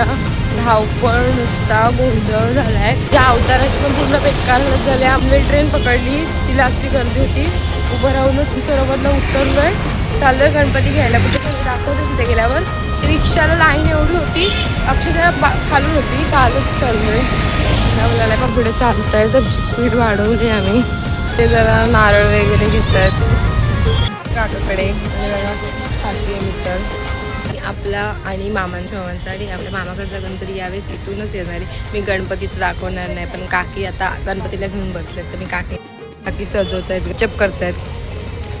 वाजता ना धावपळ नुसता गोंधळ झालाय. त्या अवताराची पण पूर्ण बेकार झाले. आपली ट्रेन पकडली तिला असती गर्दी होती. उभं राहूनच सरोवरला उतरलोय. चाललोय गणपती घ्यायला. कुठे दाखवते तिथे गेल्यावर. रिक्षाला लाईन एवढी होती अक्षरशः बा खालून होती. चालत चाललोय. मुलाला पण पुढे चालताय. तुमची स्पीड वाढवली आम्ही. ते जरा नारळ वगैरे घेत आहेत काकाकडे खाते आहे मित्र आपला आणि मामांच्या मामांचा आणि आपल्या मामाकडचा गणपती यावेळेस इथूनच येणार. आहे मी गणपती तर दाखवणार नाही पण काकी आता गणपतीला घेऊन बसलेत. तर मी काकी काकी सजवत आहेत चप करतायत.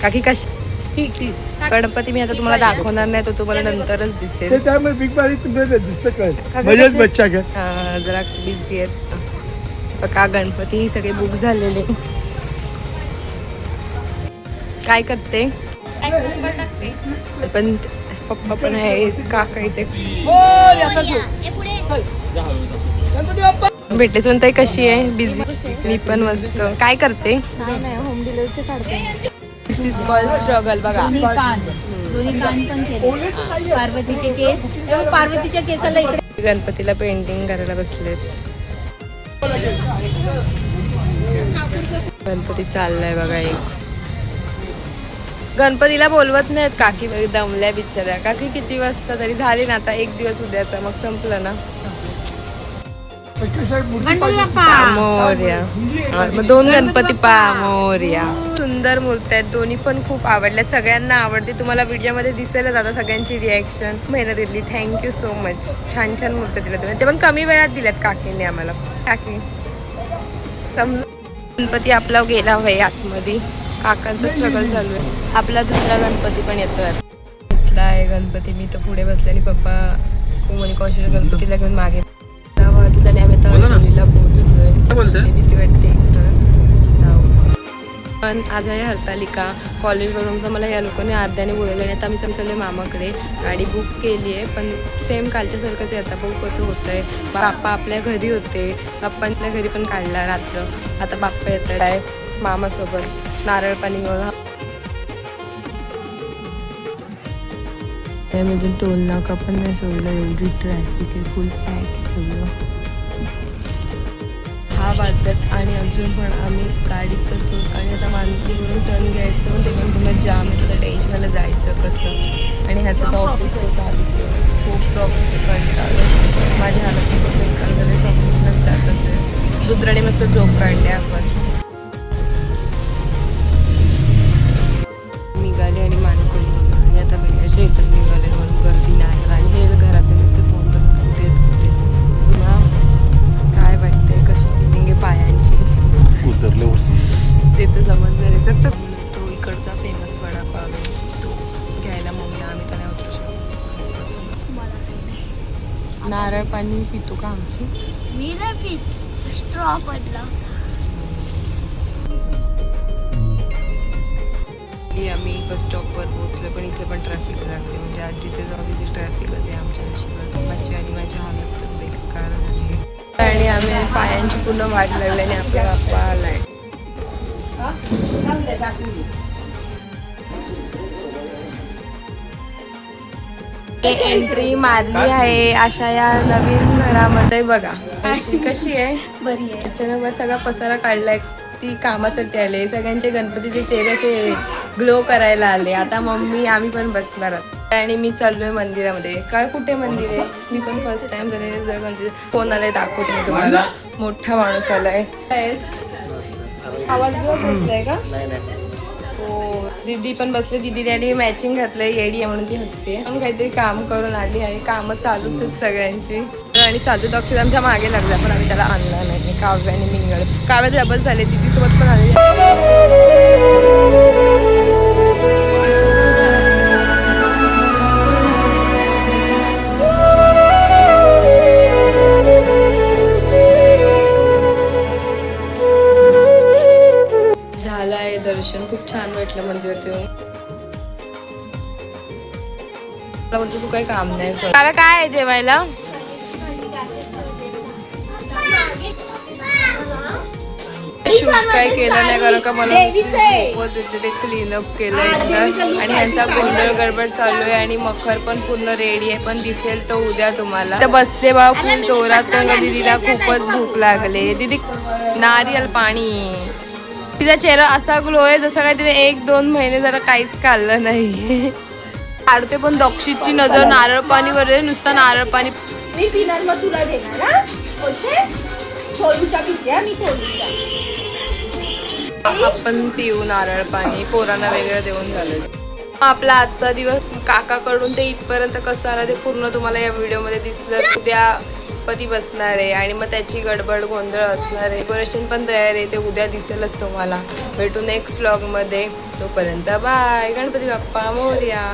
काकी कशी ठीक ठीक. गणपती मी आता तुम्हाला दाखवणार नाही तो तुम्हाला नंतरच दिसेल. ते त्यामुळे बिग? बच्चा हा, जरा बिझी आहेत. का गणपती ही सगळे बुक झालेले. काय करते? पण पप्पा पण आहे काका इथे भेटले ताई कशी आहे? बिझी मी पण मस्त. काय करते? होम डिलिव्हरीचे काढते दिस इज कॉल स्ट्रगल बघा. दोन्ही कान. दोन्ही कान पण केले. पार्वतीचे केस. पार्वतीच्या केसाला इकडे गणपतीला पेंटिंग करायला बसलेत. गणपती चाललाय बघा एक. गणपतीला बोलवत नाहीत काकी दमल्या बिचाऱ्या. काकी किती वाजता तरी झाली ना आता एक दिवस उद्याचा मग संपलं ना. मोर्या मग दोन गणपती पा मोर्या सुंदर मूर्ती आहेत दोन्ही पण खूप आवडल्या सगळ्यांना आवडते. तुम्हाला व्हिडिओमध्ये दिसेलच आता सगळ्यांची रिॲक्शन मेहनत घेतली थँक्यू सो मच छान छान मूर्ती दिल्या तुम्ही. ते पण कमी वेळात दिल्यात काकीने आम्हाला. काकी समज गणपती आपला गेला होय आतमध्ये. काकांचं स्ट्रगल चालू आहे. आपला दुसरा गणपती पण येतोय. इथला आहे गणपती. मी तर पुढे बसले आणि पप्पा कुमणी कौशल गणपतीला घेऊन मागे. वाजत आणि आम्ही आता वैभवीला पोहोचलोय. भीती वाटते. पण आज आहे हरतालिका. कॉलेजवरून तर मला या लोकांनी अर्ध्याने बोलवलं आणि आता आम्ही चाललोय मामाकडे गाडी बुक केली आहे. पण सेम कालच्यासारखंच आहे. आता बघू कसं होतंय. बाप्पा आपल्या घरी होते. बाप्पांच्या घरी पण काढला रात्र. आता बाप्पा येत आहे मामासोबत. नारळ पाणी त्यामधून टोल नाका पण नाही सोडलं एवढी ट्रॅफिक आहे फुल पॅक सगळं. हा वाजतात आणि अजून पण आम्ही गाडीतच जोत आणि आता मानकीवरून टर्न घ्यायचं ते पण पुन्हा जाम आहे तर टेन्शनला जायचं कसं. आणि ह्याचं तर ऑफिसचं चालूच आहे. खूप प्रॉब्लेम कंटाळलं माझ्या हालत खूप बेकार झाले समजूनच जात असेल. रुद्राने मस्त झोप काढली आपण. तर समजणार आहे. तर तो- इकडचा फेमस वडापाव आहे. तो घ्यायला मम्मी आम्ही तर नाही उतरू शकत. नारळ पाणी पितो का आमची? मी नाही पीत. स्ट्रॉ पडला. आम्ही बस स्टॉपवर पोहोचलो पण इथे पण ट्रॅफिक लागते. म्हणजे आज जिथे जाऊ तिथे ट्रॅफिकच आहे आमच्या नशिबात. माझी आणि माझी हालत बेकार झाली. आणि आम्ही पायांची पूर्ण वाट लागली आणि आपला बाप्पा आलाय एंट्री मारली आहे अशा या नवीन घरामध्ये बघा. कशी कशी आहे? बरी आहे. अचानक मग सगळा पसारा काढलाय. ती कामासाठी आले सगळ्यांचे गणपतीचे चेहऱ्याचे ग्लो करायला आले. आता मम्मी आम्ही पण बसणार आहोत. आणि मी चाललोय मंदिरामध्ये. काय कुठे मंदिर आहे? मी पण फर्स्ट टाइम झाले जर गणपती फोन आलाय दाखवते मी तुम्हाला. मोठा माणूस आलाय. आवाज बिवाज बसलाय का? हो दीदी पण बसले. दीदी आणि मॅचिंग घातलंय येडी आहे म्हणून ती हसते. पण काहीतरी काम करून आली आहे. कामं चालूच आहेत सगळ्यांची. आणि चालू अक्षर आमच्या मागे लागला पण आम्ही त्याला आणला नाही. काव्य आणि मिंगळ. काव्यात डबल झाले. दीदीसोबत पण आले दर्शन. खूप छान वाटलं मंदिरात येऊन मला बोलतो तू काही काम नाही काय आहे जेवायला? शूट काय केलं नाही कारण का मला ते क्लीनअप केलं आणि ह्यांचा गोंधळ गडबड चालू आहे आणि मखर पण पूर्ण रेडी आहे. पण दिसेल तर उद्या तुम्हाला. तर बसते बा फुल जोरात. तर दीदीला खूपच भूक लागले. दीदी नारियल पाणी. तिचा चेहरा असा ग्लो आहे जसं काय तिने एक दोन महिने जरा काहीच खाल्लं नाही. काढते पण दक्षितची नजर नारळ पाणी वर आहे, नुसतं नारळ पाणी. मी पिणार मग तुला देणार आपण पिऊ नारळ पाणी पोरांना वेगळं देऊन झालं. आपला आजचा दिवस काकाकडून ते इथपर्यंत कसं आला ते पूर्ण तुम्हाला या व्हिडिओमध्ये दिसलं. उद्या पती बसणार आहे? आणि मग त्याची गडबड गोंधळ असणार आहे. डेकोरेशन पण तयार आहे. ते उद्या दिसेलच तुम्हाला. भेटू नेक्स्ट ब्लॉगमध्ये तोपर्यंत बाय गणपती बाप्पा मोर्या.